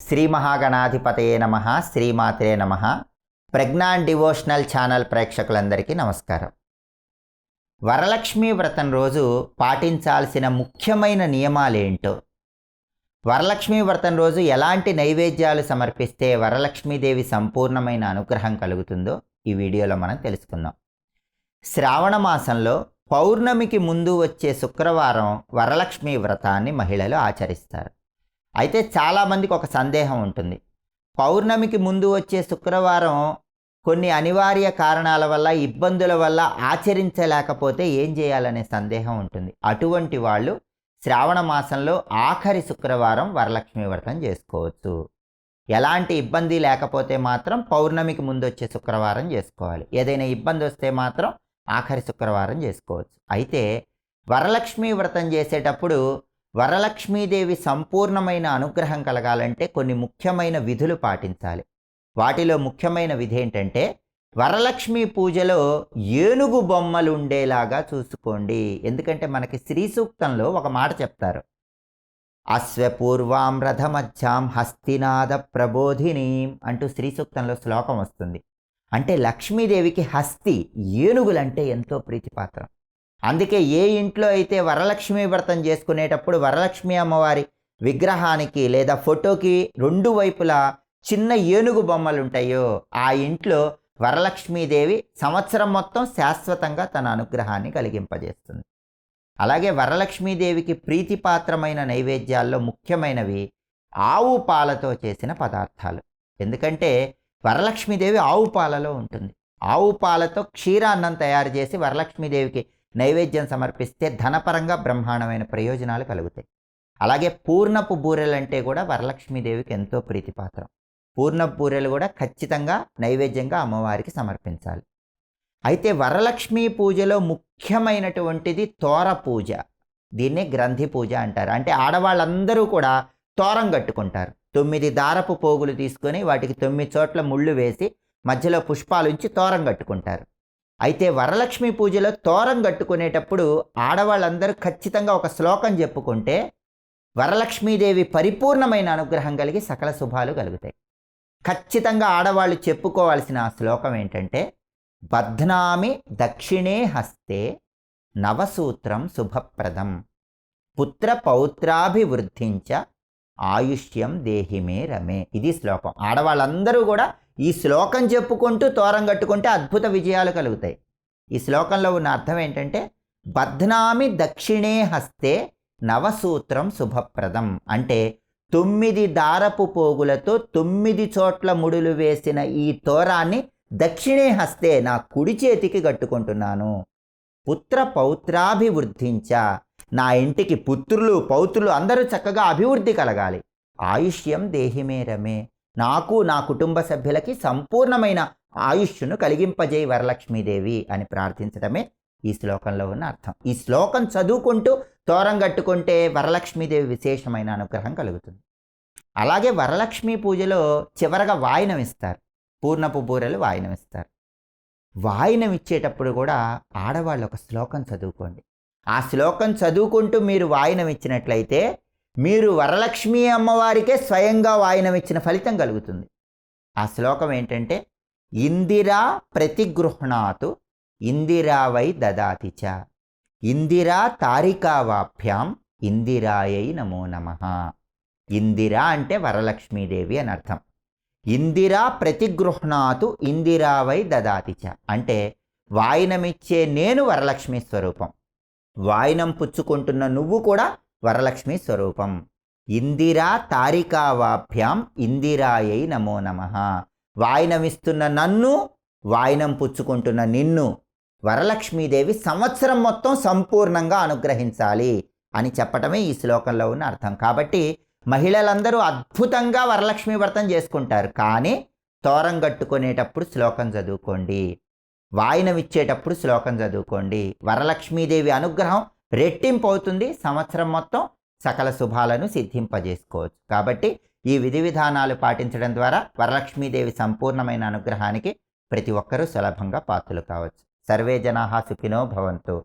శ్రీ మహాగణాధిపతయే నమ శ్రీమాత్రే నమ. ప్రజ్ఞాన్ డివోషనల్ ఛానల్ ప్రేక్షకులందరికీ నమస్కారం. వరలక్ష్మీ వ్రతం రోజు పాటించాల్సిన ముఖ్యమైన నియమాలేంటో? వరలక్ష్మీ వ్రతం రోజు ఎలాంటి నైవేద్యాలు సమర్పిస్తే వరలక్ష్మీదేవి సంపూర్ణమైన అనుగ్రహం కలుగుతుందో ఈ వీడియోలో మనం తెలుసుకుందాం. శ్రావణ మాసంలో పౌర్ణమికి ముందు వచ్చే శుక్రవారం వరలక్ష్మీ వ్రతాన్ని మహిళలు ఆచరిస్తారు. అయితే చాలామందికి ఒక సందేహం ఉంటుంది. పౌర్ణమికి ముందు వచ్చే శుక్రవారం కొన్ని అనివార్య కారణాల వల్ల ఇబ్బందుల వల్ల ఆచరించలేకపోతే ఏం చేయాలనే సందేహం ఉంటుంది. అటువంటి వాళ్ళు శ్రావణ మాసంలో ఆఖరి శుక్రవారం వరలక్ష్మి వ్రతం చేసుకోవచ్చు. ఎలాంటి ఇబ్బంది లేకపోతే మాత్రం పౌర్ణమికి ముందు వచ్చే శుక్రవారం చేసుకోవాలి. ఏదైనా ఇబ్బంది వస్తే మాత్రం ఆఖరి శుక్రవారం చేసుకోవచ్చు. అయితే వరలక్ష్మి వ్రతం చేసేటప్పుడు వరలక్ష్మీదేవి సంపూర్ణమైన అనుగ్రహం కలగాలంటే కొన్ని ముఖ్యమైన విధులు పాటించాలి. వాటిలో ముఖ్యమైన విధి ఏంటంటే వరలక్ష్మి పూజలో ఏనుగు బొమ్మలు ఉండేలాగా చూసుకోండి. ఎందుకంటే మనకి శ్రీ సూక్తంలో ఒక మాట చెప్తారు. అశ్వపూర్వాం రథమధ్యాం హస్తినాద ప్రబోధిని అంటూ శ్రీ సూక్తంలో శ్లోకం వస్తుంది. అంటే లక్ష్మీదేవికి హస్తి ఏనుగులంటే ఎంతో ప్రీతిపాత్రం. అందుకే ఏ ఇంట్లో అయితే వరలక్ష్మి వ్రతం చేసుకునేటప్పుడు వరలక్ష్మి అమ్మవారి విగ్రహానికి లేదా ఫోటోకి రెండు వైపులా చిన్న ఏనుగు బొమ్మలు ఉంటాయో ఆ ఇంట్లో వరలక్ష్మీదేవి సంవత్సరం మొత్తం శాశ్వతంగా తన అనుగ్రహాన్ని కలిగింపజేస్తుంది. అలాగే వరలక్ష్మీదేవికి ప్రీతిపాత్రమైన నైవేద్యాల్లో ముఖ్యమైనవి ఆవు పాలతో చేసిన పదార్థాలు. ఎందుకంటే వరలక్ష్మీదేవి ఆవు పాలలో ఉంటుంది. ఆవు పాలతో క్షీరాన్నం తయారు చేసి వరలక్ష్మీదేవికి నైవేద్యం సమర్పిస్తే ధనపరంగా బ్రహ్మాండమైన ప్రయోజనాలు కలుగుతాయి. అలాగే పూర్ణపు బూరెలంటే కూడా వరలక్ష్మీదేవికి ఎంతో ప్రీతిపాత్రం. పూర్ణపు బూరెలు కూడా ఖచ్చితంగా నైవేద్యంగా అమ్మవారికి సమర్పించాలి. అయితే వరలక్ష్మీ పూజలో ముఖ్యమైనటువంటిది తోర పూజ. దీన్ని గ్రంథి పూజ అంటారు. అంటే ఆడవాళ్ళందరూ కూడా తోరం కట్టుకుంటారు. తొమ్మిది దారపు పోగులు తీసుకొని వాటికి తొమ్మిది చోట్ల ముళ్ళు వేసి మధ్యలో పుష్పాలు ఉంచి తోరం కట్టుకుంటారు. అయితే వరలక్ష్మి పూజలో తోరం కట్టుకునేటప్పుడు ఆడవాళ్ళందరూ ఖచ్చితంగా ఒక శ్లోకం చెప్పుకుంటే వరలక్ష్మీదేవి పరిపూర్ణమైన అనుగ్రహం కలిగి సకల శుభాలు కలుగుతాయి. ఖచ్చితంగా ఆడవాళ్ళు చెప్పుకోవాల్సిన ఆ శ్లోకం ఏంటంటే బధ్నామి దక్షిణే హస్తే నవసూత్రం శుభప్రదం. పుత్ర పౌత్రాభివృద్ధించ ఆయుష్యం దేహిమే రమే. ఇది శ్లోకం. ఆడవాళ్ళందరూ కూడా ఈ శ్లోకం చెప్పుకుంటూ తోరం కట్టుకుంటే అద్భుత విజయాలు కలుగుతాయి. ఈ శ్లోకంలో ఉన్న అర్థం ఏంటంటే బద్నామి దక్షిణే హస్తే నవసూత్రం శుభప్రదం. అంటే తొమ్మిది దారపు పోగులతో తొమ్మిది చోట్ల ముడులు వేసిన ఈ తోరాన్ని దక్షిణే హస్తే నా కుడి చేతికి కట్టుకుంటున్నాను. పుత్ర పౌత్రాభివృద్ధించ. నా ఇంటికి పుత్రులు పౌత్రులు అందరూ చక్కగా అభివృద్ధి కలగాలి. ఆయుష్యం దేహిమే రమే. నాకు నా కుటుంబ సభ్యులకి సంపూర్ణమైన ఆయుష్ను కలిగింపజేయి వరలక్ష్మీదేవి అని ప్రార్థించడమే ఈ శ్లోకంలో ఉన్న అర్థం. ఈ శ్లోకం చదువుకుంటూ తోరం కట్టుకుంటే వరలక్ష్మీదేవి విశేషమైన అనుగ్రహం కలుగుతుంది. అలాగే వరలక్ష్మీ పూజలో చివరగా వాయినం ఇస్తారు. పూర్ణపు బూరెలు వాయినం ఇస్తారు. వాయినం ఇచ్చేటప్పుడు కూడా ఆడవాళ్ళు ఒక శ్లోకం చదువుకోండి. ఆ శ్లోకం చదువుకుంటూ మీరు వాయినం ఇచ్చినట్లయితే మీరు వరలక్ష్మీ అమ్మవారికే స్వయంగా వాయినమిచ్చిన ఫలితం కలుగుతుంది. ఆ శ్లోకం ఏంటంటే ఇందిరా ప్రతిగృహణాతు ఇందిరా వై దదాతి చ ఇందిరా తారికావాభ్యాం ఇందిరాయై నమో నమ. ఇందిరా అంటే వరలక్ష్మీదేవి అని అర్థం. ఇందిరా ప్రతిగృహణాతు ఇందిరా వై దదాతి చ అంటే వాయినమిచ్చే నేను వరలక్ష్మి స్వరూపం. వాయినం పుచ్చుకుంటున్న నువ్వు కూడా వరలక్ష్మి స్వరూపం. ఇందిరా తారికావాభ్యాం ఇందిరాయై నమో నమ. వాయినమిస్తున్న నన్ను వాయినం పుచ్చుకుంటున్న నిన్ను వరలక్ష్మీదేవి సంవత్సరం మొత్తం సంపూర్ణంగా అనుగ్రహించాలి అని చెప్పటమే ఈ శ్లోకంలో ఉన్న అర్థం. కాబట్టి మహిళలందరూ అద్భుతంగా వరలక్ష్మి వ్రతం చేసుకుంటారు. కానీ తోరం కట్టుకునేటప్పుడు శ్లోకం చదువుకోండి. వాయినమిచ్చేటప్పుడు శ్లోకం చదువుకోండి. వరలక్ష్మీదేవి అనుగ్రహం రెట్టింపు అవుతుంది సంవత్సరం మొత్తం సకల శుభాలను సిద్ధింపజేసుకోవచ్చు. కాబట్టి ఈ విధి విధానాలు పాటించడం ద్వారా వరలక్ష్మీదేవి సంపూర్ణమైన అనుగ్రహానికి ప్రతి ఒక్కరూ సులభంగా పాత్రలు కావచ్చు. సర్వే జనాహా సుఖినో భవంతు.